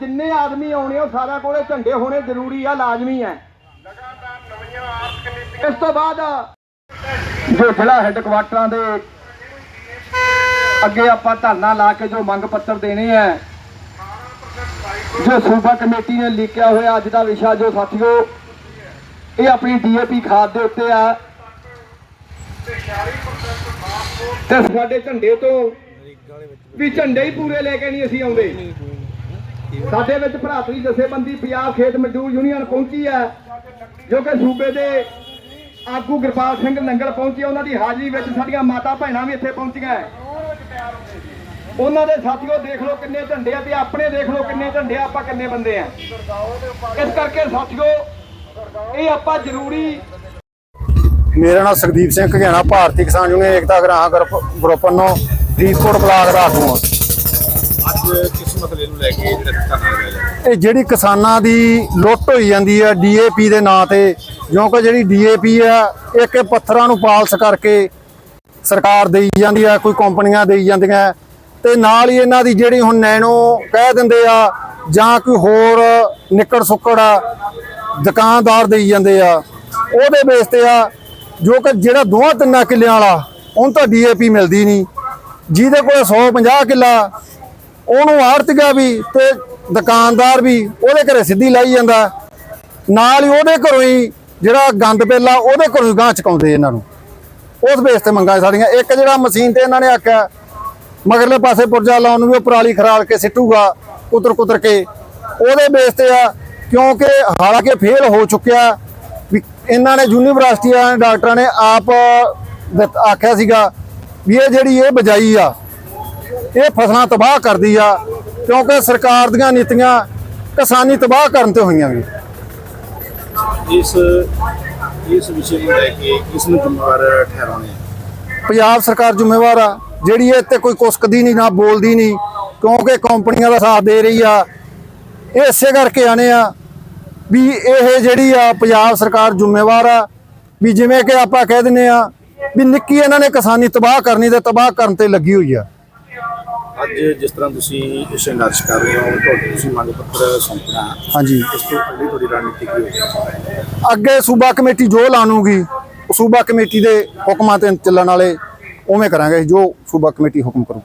ਜਿੰਨੇ ਆਦਮੀ ਆਉਣੇ ਉਹ ਸਾਰਿਆਂ ਕੋਲੇ ਝੰਡੇ ਹੋਣੇ ਜ਼ਰੂਰੀ ਆ, ਲਾਜ਼ਮੀ ਹੈ ਇਸ ਤੋਂ ਬਾਅਦ ਜੋ ਜ਼ਿਲ੍ਹਾ ਹੈੱਡਕੁਆਟਰਾਂ ਦੇ ਅੱਗੇ ਆਪਾਂ ਧਰਨਾ ਲਾ ਕੇ ਜੋ ਮੰਗ ਪੱਤਰ ਦੇਣੇ ਆ, ਜੋ ਸੂਬਾ ਕਮੇਟੀ ਨੇ ਲਿਖਿਆ ਹੋਇਆ ਅੱਜ ਦਾ ਵਿਸ਼ਾ, ਜੋ ਸਾਥੀਓ, ਇਹ ਆਪਣੀ ਡੀਏਪੀ ਖਾਦ ਦੇ ਉੱਤੇ ਆ। ਤੇ ਸਾਡੇ ਝੰਡੇ ਤੋਂ ਵੀ ਝੰਡੇ ਹੀ ਪੂਰੇ ਲੈ ਕੇ ਨਹੀਂ ਅਸੀਂ ਆਉਂਦੇ। ਸਾਡੇ ਵਿੱਚ ਭਰਾਤਰੀ ਜਥੇਬੰਦੀ ਪੰਜਾਬ ਖੇਤ ਮਜ਼ਦੂਰ ਯੂਨੀਅਨ ਪਹੁੰਚੀ ਹੈ, ਜੋ ਕਿ ਸੂਬੇ ਦੇ ਆਗੂ ਗੁਰਪਾਲ ਸਿੰਘ ਨੰਗਲ ਪਹੁੰਚੇ, ਉਹਨਾਂ ਦੀ ਹਾਜ਼ਰੀ ਵਿੱਚ ਸਾਡੀਆਂ ਮਾਤਾ ਭੈਣਾਂ ਵੀ ਇੱਥੇ ਪਹੁੰਚੀਆਂ ਉਹਨਾਂ ਦੇ ਸਾਥੀਓ, ਦੇਖ ਲਓ ਕਿੰਨੇ ਝੰਡੇ ਆ ਤੇ ਆਪਣੇ ਦੇਖ ਲਓ ਕਿੰਨੇ ਝੰਡੇ ਆ, ਆਪਾਂ ਕਿੰਨੇ ਬੰਦੇ ਆ। ਇਸ ਕਰਕੇ ਸਾਥੀਓ, ਇਹ ਆਪਾਂ ਜ਼ਰੂਰੀ ਮੇਰਾ ਨਾਮ ਸੁਖਦੀਪ ਸਿੰਘ ਘਗਿਆਣਾ ਭਾਰਤੀ ਕਿਸਾਨ ਯੂਨੀਅਨ ਏਕਤਾ ਗ੍ਰਾਹਕ ਗਰੁੱਪ ਗਰੁੱਪ ਵੱਲੋਂ ਫਰੀਦਕੋਟ ਬਲਾਕ ਦਾ ਆਗੂ ਹਾਂ ਅੱਜ ਕਿਸ ਮਸਲੇ ਨੂੰ ਲੈ ਕੇ ਜਿਹੜਾ ਧਰਨਾ ਲਗਾਇਆ ਜਾ ਰਿਹਾ ਇਹ ਜਿਹੜੀ ਕਿਸਾਨਾਂ ਦੀ ਲੁੱਟ ਹੋਈ ਜਾਂਦੀ ਹੈ ਡੀਏਪੀ ਦੇ ਨਾਂ ਤੇ ਕਿਉਂਕਿ ਜਿਹੜੀ ਡੀਏਪੀ ਆ, ਇੱਕ ਇਹ ਪੱਥਰਾਂ ਨੂੰ ਪਾਲਸ ਕਰਕੇ ਸਰਕਾਰ ਦੇਈ ਜਾਂਦੀ ਆ, ਕੋਈ ਕੰਪਨੀਆਂ ਦੇਈ ਜਾਂਦੀਆਂ। ਤੇ ਨਾਲ ਹੀ ਇਹਨਾਂ ਦੀ ਜਿਹੜੀ ਹੁਣ ਨੈਣੋ ਕਹਿ ਦਿੰਦੇ ਆ, ਜਾਂ ਕੋਈ ਹੋਰ ਨਿੱਕੜ ਸੁੱਕੜ ਆ, ਦੁਕਾਨਦਾਰ ਦੇਈ ਜਾਂਦੇ ਆ। ਉਹਦੇ ਬੇਸ ਤੇ ਆ, ਜੋ ਕਿ ਜਿਹੜਾ ਦੋਹਾਂ ਤਿੰਨਾਂ ਕਿੱਲਿਆਂ ਵਾਲਾ, ਉਹਨੂੰ ਤਾਂ ਡੀਏਪੀ ਮਿਲਦੀ ਨਹੀਂ। ਜਿਹਦੇ ਕੋਲ 150 ਕਿੱਲਾ ਉਹਨੂੰ ਆੜਤੀਆ ਵੀ ਤੇ ਦੁਕਾਨਦਾਰ ਵੀ ਉਹਦੇ ਘਰੇ ਸਿੱਧੀ ਲਾਈ ਜਾਂਦਾ। ਨਾਲ ਹੀ ਉਹਦੇ ਘਰੋਂ ਹੀ ਜਿਹੜਾ ਗੰਦ ਪੇਲਾ ਉਹਦੇ ਘਰੋਂ ਹੀ ਗਾਂ ਚਕਾਉਂਦੇ ਇਹਨਾਂ ਨੂੰ। ਉਸ ਬੇਸ ਤੇ ਮੰਗਾਂ ਸਾਡੀਆਂ। ਇੱਕ ਜਿਹੜਾ ਮਸ਼ੀਨ ਤੇ ਇਹਨਾਂ ਨੇ ਆਖਿਆ, ਮਗਰਲੇ ਪਾਸੇ ਪੁਰਜਾ ਲਾਉਣ ਨੂੰ ਵੀ ਉਹ ਪਰਾਲੀ ਖਰਾਲ ਕੇ ਸਿੱਟੂਗਾ ਕੁਤਰ ਕੁਤਰ ਕੇ। ਉਹਦੇ ਬੇਸ ਤੇ ਆ, ਕਿਉਂਕਿ ਹਾਲਾਂਕਿ ਫੇਲ ਹੋ ਚੁੱਕਿਆ, ਵੀ ਇਹਨਾਂ ਨੇ ਯੂਨੀਵਰਸਿਟੀਆਂ ਡਾਕਟਰਾਂ ਨੇ ਆਪ ਦਿੱਤ- ਆਖਿਆ ਸੀਗਾ ਵੀ ਇਹ ਜਿਹੜੀ ਇਹ ਬਜਾਈ ਆ ਇਹ ਫਸਲਾਂ ਤਬਾਹ ਕਰਦੀ ਆ ਕਿਉਂਕਿ ਸਰਕਾਰ ਦੀਆਂ ਨੀਤੀਆਂ ਕਿਸਾਨੀ ਤਬਾਹ ਕਰਨ ਤੇ ਹੋਈਆਂ ਵੀ। ਇਸ ਇਸ ਵਿਸ਼ੇ ਨੂੰ ਲੈ ਕੇ ਕਿਸ ਨੂੰ ਜ਼ਿੰਮੇਵਾਰ ਠਹਿਰਾਉਣੇ ਪੰਜਾਬ ਸਰਕਾਰ ਜ਼ਿੰਮੇਵਾਰ ਆ ਜਿਹੜੀ ਇਹ ਤੇ ਕੋਈ ਕੁਸਕਦੀ ਨਹੀਂ ਨਾ ਬੋਲਦੀ ਨਹੀਂ ਕਿਉਂਕਿ ਕੰਪਨੀਆਂ ਦਾ ਸਾਥ ਦੇ ਰਹੀ ਆ। ਇਹ ਇਸੇ ਕਰਕੇ ਆਨੇ ਆ ਵੀ ਇਹ ਜਿਹੜੀ ਆ ਪੰਜਾਬ ਸਰਕਾਰ ਜ਼ਿੰਮੇਵਾਰ ਆ ਵੀ ਜਿਵੇਂ ਕਿ ਆਪਾਂ ਕਹਿ ਦਿੰਨੇ ਆ ਵੀ ਨਿੱਕੀ ਇਹਨਾਂ ਨੇ ਕਿਸਾਨੀ ਤਬਾਹ ਕਰਨੀ ਤੇ ਤਬਾਹ ਕਰਨ ਤੇ ਲੱਗੀ ਹੋਈ ਆ। ਅੱਜ ਜਿਸ ਤਰ੍ਹਾਂ ਤੁਸੀਂ ਸੰਘਰਸ਼ ਕਰ ਰਹੇ ਹੋ ਤੁਹਾਡੇ ਤੁਸੀਂ ਮੰਗ ਪੱਤਰ ਸੌਂਪਣਾ ਹਾਂਜੀ। ਇਸ ਤੋਂ ਅਗਲੀ ਤੁਹਾਡੀ ਰਣਨੀਤੀ ਕੀ ਹੋਵੇਗੀ ਅੱਗੇ ਸੂਬਾ ਕਮੇਟੀ ਜੋ ਲਾਣੂਗੀ ਸੂਬਾ ਕਮੇਟੀ ਦੇ ਹੁਕਮਾਂ ਤੇ ਚੱਲਣ ਵਾਲੇ ਉਵੇਂ ਕਰਾਂਗੇ ਜੋ ਸੂਬਾ ਕਮੇਟੀ ਹੁਕਮ ਕਰੂ।